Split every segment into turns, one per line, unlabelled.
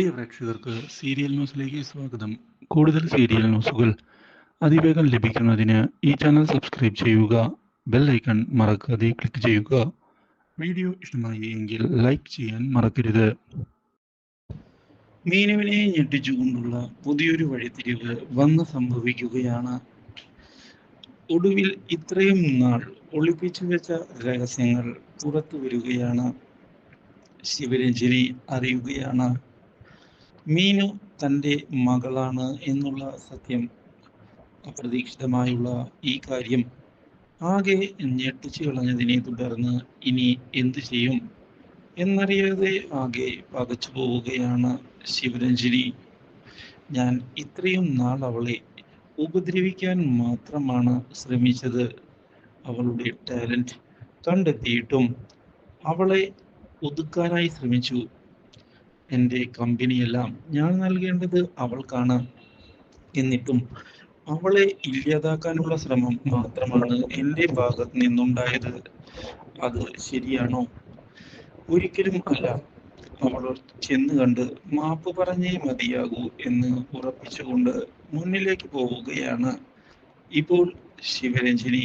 പ്രിയ പ്രേക്ഷകർക്ക് സീരിയൽ ന്യൂസിലേക്ക് സ്വാഗതം. കൂടുതൽ സീരിയൽ ന്യൂസുകൾ അതിവേഗം ലഭിക്കുന്നതിന് ഈ ചാനൽ സബ്സ്ക്രൈബ് ചെയ്യുക ബെൽ ഐക്കൺ മറക്കാതെ ക്ലിക്ക് ചെയ്യുക. വീഡിയോ ഇഷ്ടമായി എങ്കിൽ ലൈക്ക് ചെയ്യാൻ മറക്കരുത്. മീനുവിനെ ഞെട്ടിച്ചുകൊണ്ടുള്ള പുതിയൊരു വഴിത്തിരിവ് വന്ന് സംഭവിക്കുകയാണ്. ഒടുവിൽ ഇത്രയും നാൾ ഒളിപ്പിച്ചു വെച്ച രഹസ്യങ്ങൾ പുറത്തു വരികയാണ് ശിവരഞ്ജിനി അറിയുകയാണ്. മീനു തന്റെ മകളാണ് എന്നുള്ള സത്യം അപ്രതീക്ഷിതമായുള്ള ഈ കാര്യം ആകെ ഞെട്ടിച്ചു കളഞ്ഞതിനെ തുടർന്ന് ഇനി എന്തു ചെയ്യും? എന്നറിയാതെ ആകെ പകച്ചു പോവുകയാണ് ശിവരഞ്ജിനി. ഞാൻ ഇത്രയും നാൾ അവളെ ഉപദ്രവിക്കാൻ മാത്രമാണ് ശ്രമിച്ചത്. അവളുടെ ടാലന്റ് കണ്ടെത്തിയിട്ടും അവളെ ഒതുക്കാനായി ശ്രമിച്ചു. എന്റെ കമ്പനിയെല്ലാം ഞാൻ നൽകേണ്ടത് അവൾക്കാണ്. എന്നിട്ടും അവളെ ഇല്ലാതാക്കാനുള്ള ശ്രമം മാത്രമാണ് എന്റെ ഭാഗത്ത് നിന്നുണ്ടായത്. അത് ശരിയാണോ? ഒരിക്കലും അല്ല. അവൾ ചെന്ന് കണ്ട് മാപ്പ് പറഞ്ഞേ മതിയാകൂ എന്ന് ഉറപ്പിച്ചുകൊണ്ട് മുന്നിലേക്ക് പോവുകയാണ്. ഇപ്പോൾ ശിവരഞ്ജിനി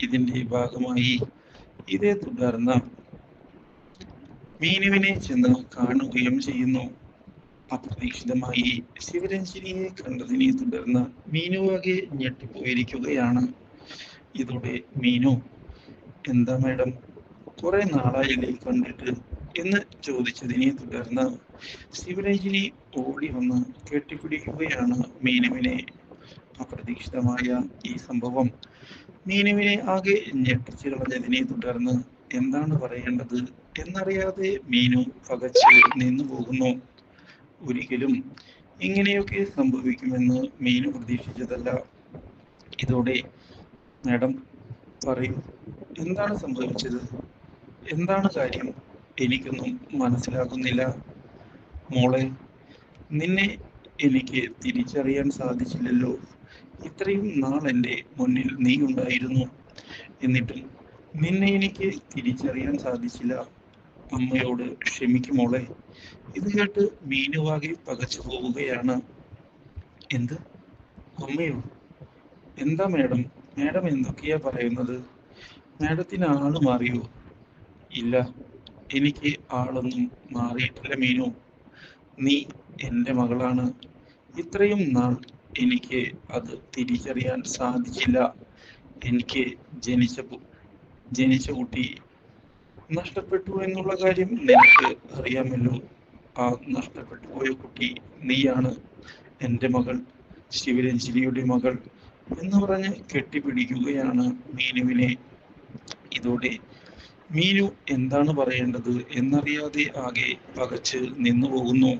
ഇതിന്റെ ഭാഗമായി. ഇതേ തുടർന്ന് മീനുവിനെ ചെന്ന് കാണുകയും ചെയ്യുന്നു. അപ്രതീക്ഷിതമായി ശിവരഞ്ജിനിയെ കണ്ടതിനെ തുടർന്ന് മീനുവാകെ ഞെട്ടിപ്പോയിരിക്കുകയാണ്. ഇതോടെ മീനു എന്താ മാഡം കുറെ നാളായില്ലേ കണ്ടിട്ട് എന്ന് ചോദിച്ചതിനെ തുടർന്ന് ശിവരഞ്ജിനി ഓടി വന്ന് കെട്ടിപ്പിടിക്കുകയാണ് മീനുവിനെ. അപ്രതീക്ഷിതമായ ഈ സംഭവം മീനുവിനെ ആകെ ഞെട്ടിച്ചു കളഞ്ഞതിനെ തുടർന്ന് എന്താണ് പറയേണ്ടത്? എന്നറിയാതെ മീനു പകച്ച് നിന്നു പോകുന്നു. ഒരിക്കലും ഇങ്ങനെയൊക്കെ സംഭവിക്കുമെന്ന് മീനു പ്രതീക്ഷിച്ചതല്ല. ഇതോടെ മാഡം പറയൂ എന്താണ് സംഭവിച്ചത്? എന്താണ് കാര്യം? എനിക്കൊന്നും മനസ്സിലാകുന്നില്ല. മോളെ നിന്നെ എനിക്ക് തിരിച്ചറിയാൻ സാധിച്ചില്ലല്ലോ. ഇത്രയും നാൾ എന്റെ മുന്നിൽ നീ ഉണ്ടായിരുന്നു എന്നിട്ടും നിന്നെ എനിക്ക് തിരിച്ചറിയാൻ സാധിച്ചില്ല. അമ്മയോട് ക്ഷമിക്കുമോളെ ഇത് കേട്ട് മീനുവാകെ പകച്ചു പോവുകയാണ്. എന്ത്? അമ്മയോ? എന്താ മേഡം? മേഡം എന്തൊക്കെയാ പറയുന്നത്? മേഡത്തിന് ആൾ മാറിയോ? ഇല്ല. എനിക്ക് ആളൊന്നും മാറിയിട്ടില്ല മീനു. നീ എന്റെ മകളാണ്. ഇത്രയും നാൾ എനിക്ക് അത് തിരിച്ചറിയാൻ സാധിച്ചില്ല. എനിക്ക് ജനിച്ച ജനിച്ച കുട്ടി നഷ്ടപ്പെട്ടു എന്നുള്ള കാര്യം നിനക്ക് അറിയാമല്ലോ. ആ നഷ്ടപ്പെട്ടു പോയ കുട്ടി നീയാണ് എന്റെ മകൾ ശിവരഞ്ജിനിയുടെ മകൾ എന്ന് പറഞ്ഞ് കെട്ടിപ്പിടിക്കുകയാണ് മീനുവിനെ ഇതോടെ മീനു എന്താണ് പറയേണ്ടത് എന്നറിയാതെ ആകെ പകച്ച് നിന്നു പോകുന്നു.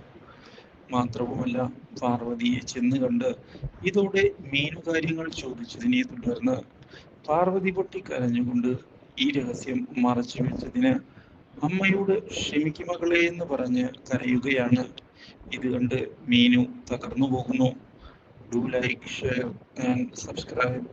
മാത്രവുമല്ല പാർവതിയെ ചെന്ന് കണ്ട് ഇതോടെ മീനു കാര്യങ്ങൾ ചോദിച്ചതിനെ തുടർന്ന് പാർവതി പൊട്ടി കരഞ്ഞുകൊണ്ട് ഈ രഹസ്യം മറച്ചു വെച്ചതിന് അമ്മയോട് ക്ഷമിക്കുമകളെ എന്ന് പറഞ്ഞ് കരയുകയാണ്. ഇത് കണ്ട് മീനു തകർന്നു പോകുന്നു. Do like share and subscribe